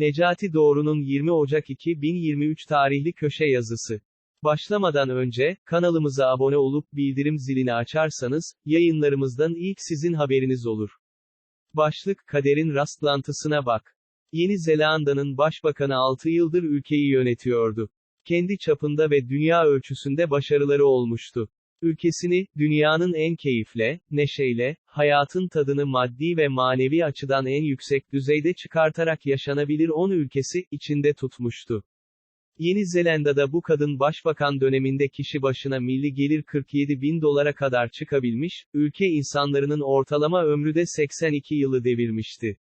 Necati Doğru'nun 20 Ocak 2023 tarihli köşe yazısı. Başlamadan önce, kanalımıza abone olup bildirim zilini açarsanız, yayınlarımızdan ilk sizin haberiniz olur. Başlık, kaderin rastlantısına bak. Yeni Zelanda'nın başbakanı 6 yıldır ülkeyi yönetiyordu. Kendi çapında ve dünya ölçüsünde başarıları olmuştu. Ülkesini, dünyanın en keyifle, neşeyle, hayatın tadını maddi ve manevi açıdan en yüksek düzeyde çıkartarak yaşanabilir 10 ülkesi, içinde tutmuştu. Yeni Zelanda'da bu kadın başbakan döneminde kişi başına milli gelir 47 bin dolara kadar çıkabilmiş, ülke insanlarının ortalama ömrü de 82 yılı devirmişti.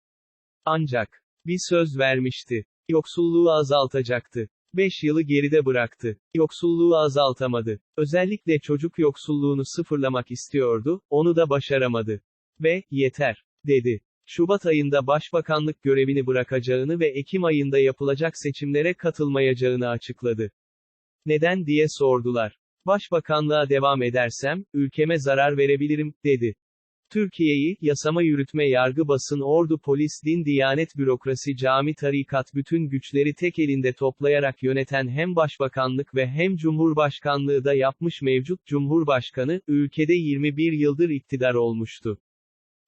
Ancak, bir söz vermişti. Yoksulluğu azaltacaktı. 5 yılı geride bıraktı. Yoksulluğu azaltamadı. Özellikle çocuk yoksulluğunu sıfırlamak istiyordu, onu da başaramadı. Ve, yeter, dedi. Şubat ayında başbakanlık görevini bırakacağını ve Ekim ayında yapılacak seçimlere katılmayacağını açıkladı. Neden diye sordular. Başbakanlığa devam edersem, ülkeme zarar verebilirim, dedi. Türkiye'yi, yasama yürütme yargı basın ordu polis din diyanet bürokrasi cami tarikat bütün güçleri tek elinde toplayarak yöneten hem başbakanlık ve hem cumhurbaşkanlığı da yapmış mevcut cumhurbaşkanı, ülkede 21 yıldır iktidar olmuştu.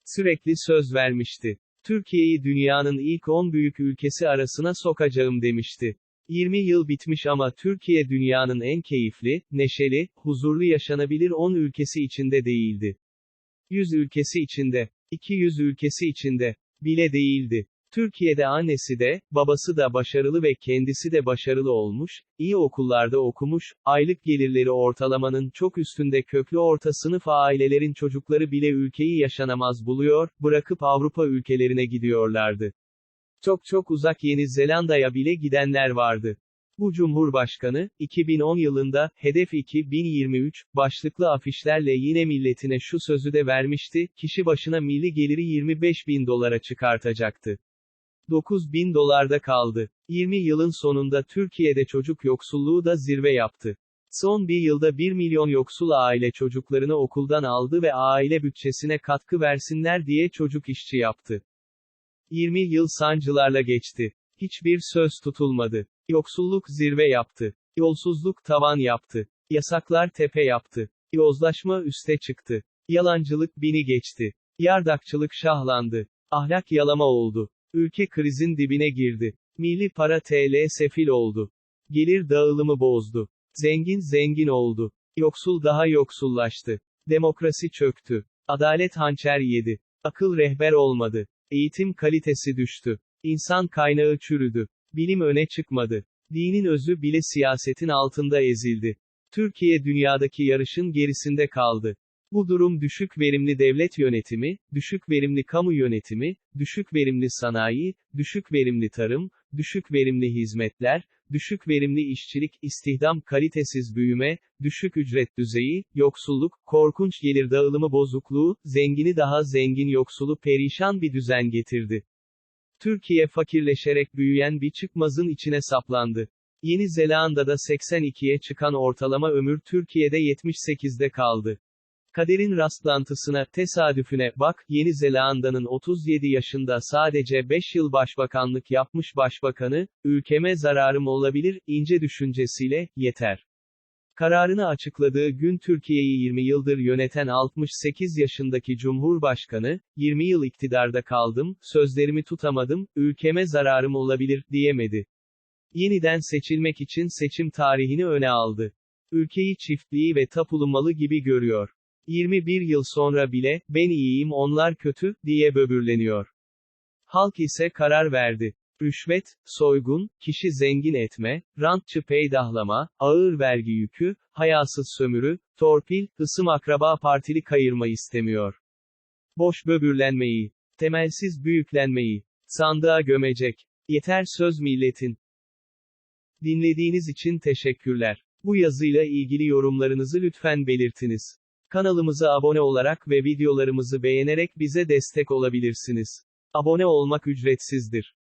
Sürekli söz vermişti. Türkiye'yi dünyanın ilk 10 büyük ülkesi arasına sokacağım demişti. 20 yıl bitmiş ama Türkiye dünyanın en keyifli, neşeli, huzurlu yaşanabilir 10 ülkesi içinde değildi. 100 ülkesi içinde, 200 ülkesi içinde, bile değildi. Türkiye'de annesi de, babası da başarılı ve kendisi de başarılı olmuş, iyi okullarda okumuş, aylık gelirleri ortalamanın çok üstünde köklü orta sınıf ailelerin çocukları bile ülkeyi yaşanamaz buluyor, bırakıp Avrupa ülkelerine gidiyorlardı. Çok çok uzak Yeni Zelanda'ya bile gidenler vardı. Bu Cumhurbaşkanı, 2010 yılında, Hedef 2023, başlıklı afişlerle yine milletine şu sözü de vermişti, kişi başına milli geliri 25 bin dolara çıkartacaktı. 9 bin dolarda kaldı. 20 yılın sonunda Türkiye'de çocuk yoksulluğu da zirve yaptı. Son bir yılda 1 milyon yoksul aile çocuklarını okuldan aldı ve aile bütçesine katkı versinler diye çocuk işçi yaptı. 20 yıl sancılarla geçti. Hiçbir söz tutulmadı. Yoksulluk zirve yaptı. Yolsuzluk tavan yaptı. Yasaklar tepe yaptı. Yozlaşma üste çıktı. Yalancılık bini geçti. Yardakçılık şahlandı. Ahlak yalama oldu. Ülke krizin dibine girdi. Milli para TL sefil oldu. Gelir dağılımı bozdu. Zengin zengin oldu. Yoksul daha yoksullaştı. Demokrasi çöktü. Adalet hançer yedi. Akıl rehber olmadı. Eğitim kalitesi düştü. İnsan kaynağı çürüdü. Bilim öne çıkmadı. Dinin özü bile siyasetin altında ezildi. Türkiye dünyadaki yarışın gerisinde kaldı. Bu durum düşük verimli devlet yönetimi, düşük verimli kamu yönetimi, düşük verimli sanayi, düşük verimli tarım, düşük verimli hizmetler, düşük verimli işçilik, istihdam kalitesiz büyüme, düşük ücret düzeyi, yoksulluk, korkunç gelir dağılımı bozukluğu, zengini daha zengin yoksulu perişan bir düzen getirdi. Türkiye fakirleşerek büyüyen bir çıkmazın içine saplandı. Yeni Zelanda'da 82'ye çıkan ortalama ömür Türkiye'de 78'de kaldı. Kaderin rastlantısına, tesadüfüne, bak, Yeni Zelanda'nın 37 yaşında sadece 5 yıl başbakanlık yapmış başbakanı, ülkeme zararım olabilir, ince düşüncesiyle, yeter. Kararını açıkladığı gün Türkiye'yi 20 yıldır yöneten 68 yaşındaki Cumhurbaşkanı, 20 yıl iktidarda kaldım, sözlerimi tutamadım, ülkeme zararım olabilir, diyemedi. Yeniden seçilmek için seçim tarihini öne aldı. Ülkeyi çiftliği ve tapulu malı gibi görüyor. 21 yıl sonra bile, ben iyiyim onlar kötü, diye böbürleniyor. Halk ise karar verdi. Rüşvet, soygun, kişi zengin etme, rantçı peydahlama, ağır vergi yükü, hayasız sömürü, torpil, ısım akraba partili kayırma istemiyor. Boş böbürlenmeyi, temelsiz büyüklenmeyi, sandığa gömecek. Yeter söz milletin. Dinlediğiniz için teşekkürler. Bu yazıyla ilgili yorumlarınızı lütfen belirtiniz. Kanalımıza abone olarak ve videolarımızı beğenerek bize destek olabilirsiniz. Abone olmak ücretsizdir.